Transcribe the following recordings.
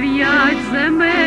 дев'ять земель.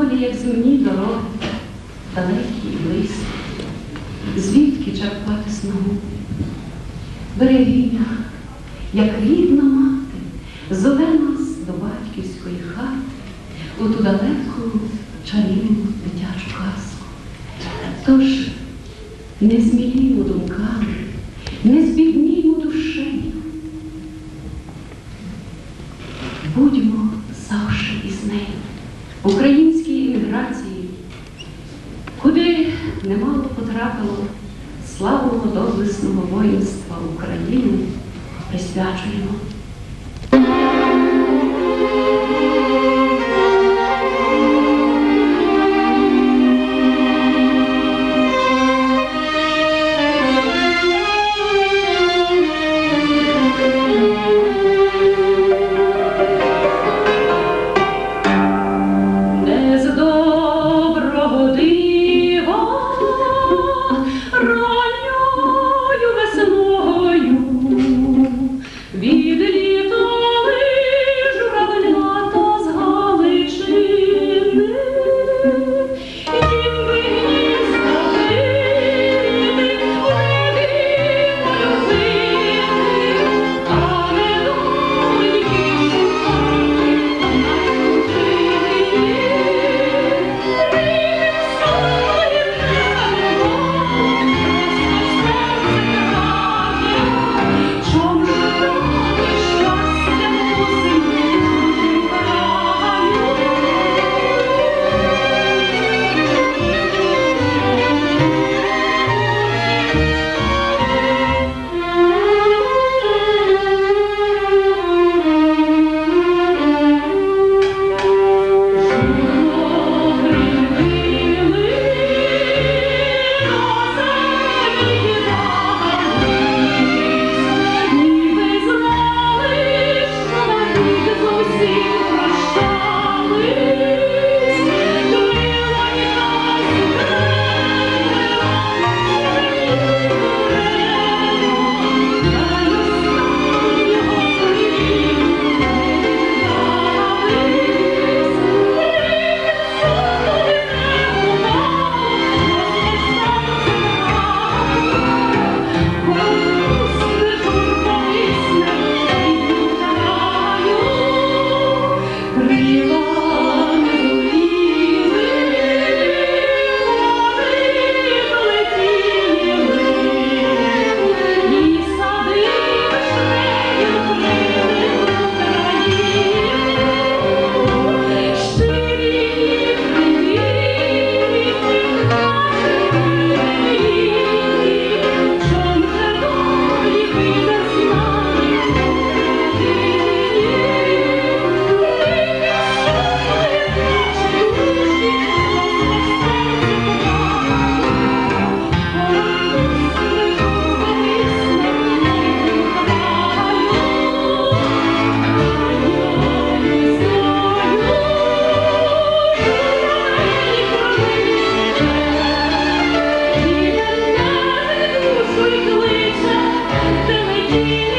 долі, як земні дороги, далекі і близькі, звідки черпати снагу. Берегиня, як рідна мати, зове нас до батьківської хати у ту далеку чарівну дитячу казку. Тож не смілімо думками. you.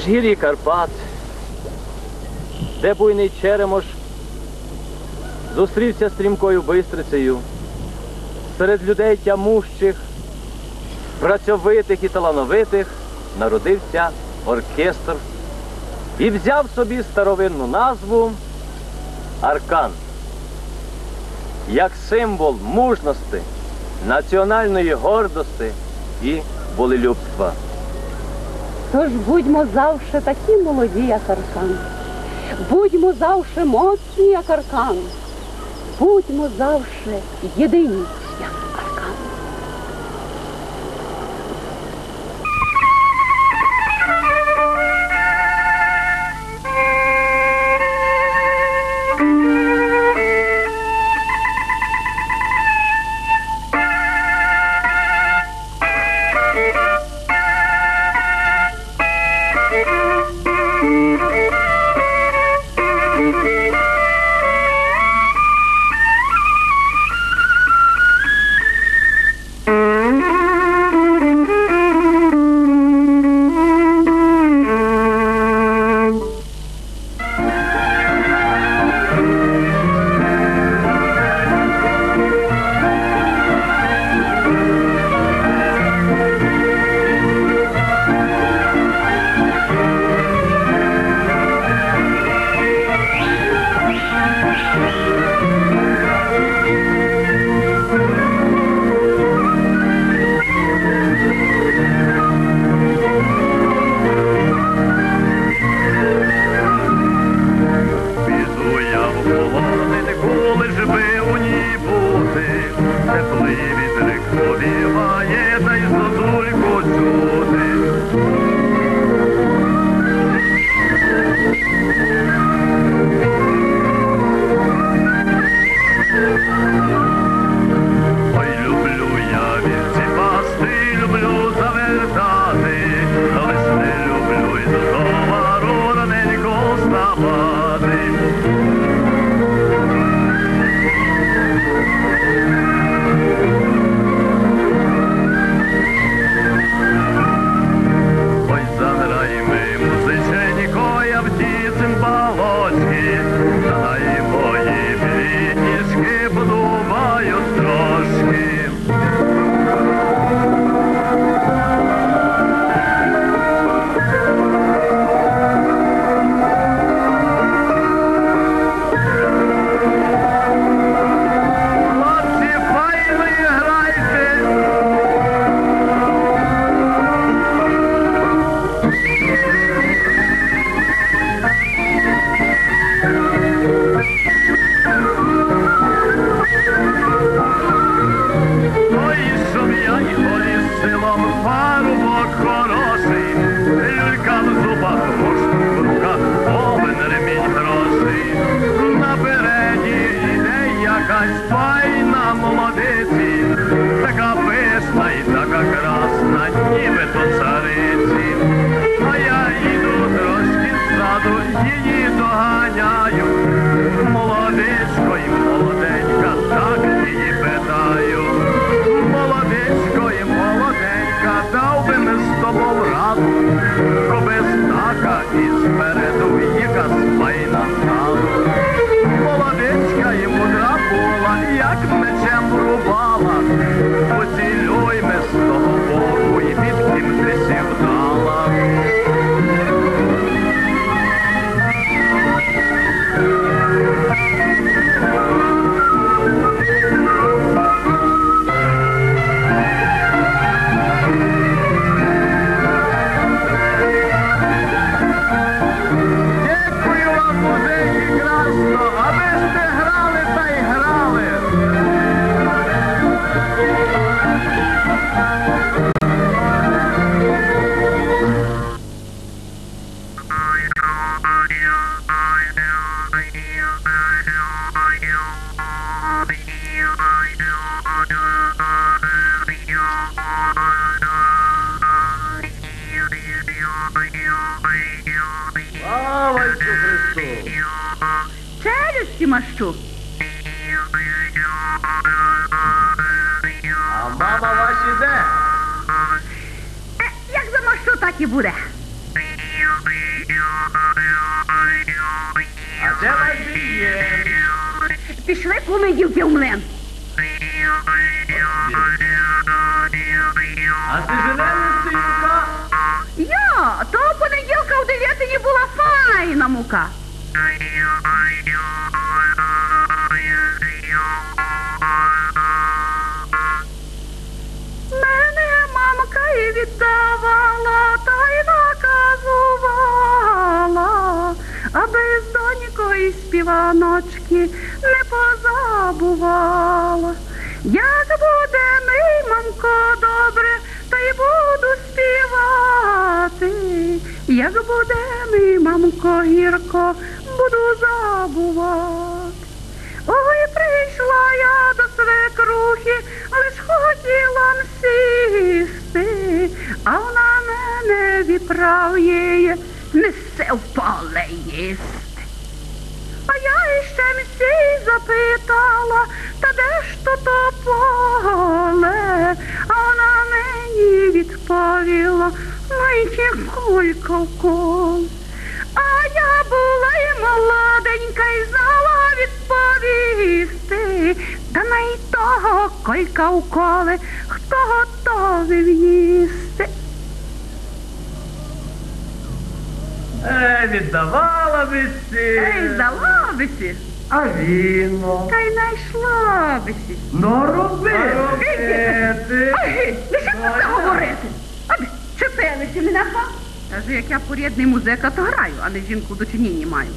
Міжгір'ї Карпат, де буйний Черемош зустрівся стрімкою бистрицею серед людей тямущих, працьовитих і талановитих народився оркестр і взяв собі старовинну назву Аркан як символ мужності, національної гордості і волелюбства. Тож будьмо завше такі молоді, як аркан, будьмо завше моцні, як аркан, будьмо завше єдині. її доганяють. А де ваш є? Пішли куми дівки в млин. А ти женений синка? Я, того понеділка в дев'ятині була файна мука. Мене мамка і віддавала, та й наказувала, аби з донькою співаночки не позабувала. Як буде мій мамко добре, та й буду співати. Як буде мій мамко гірко, буду забувати. Ой, прийшла я до свекрухи, лиш хотіла м сісти, а вона мене відправляє, несе поле їсти. А я іще мсій запитала, та де ж то то поле, а вона мені відповіла, майже кулька в кол. А я була і молоденька і знала відповісти, та най того колька уколи, хто готовий їсти. Е, віддавала би сі. Ей, здала бисі, А віно? та й найшла бисі. Ну, роби. Робити. Ой, лише про це говорити. Аби, чепилися мене га? Каже, як я порядний музика, то граю, а не жінку до чиніння маю.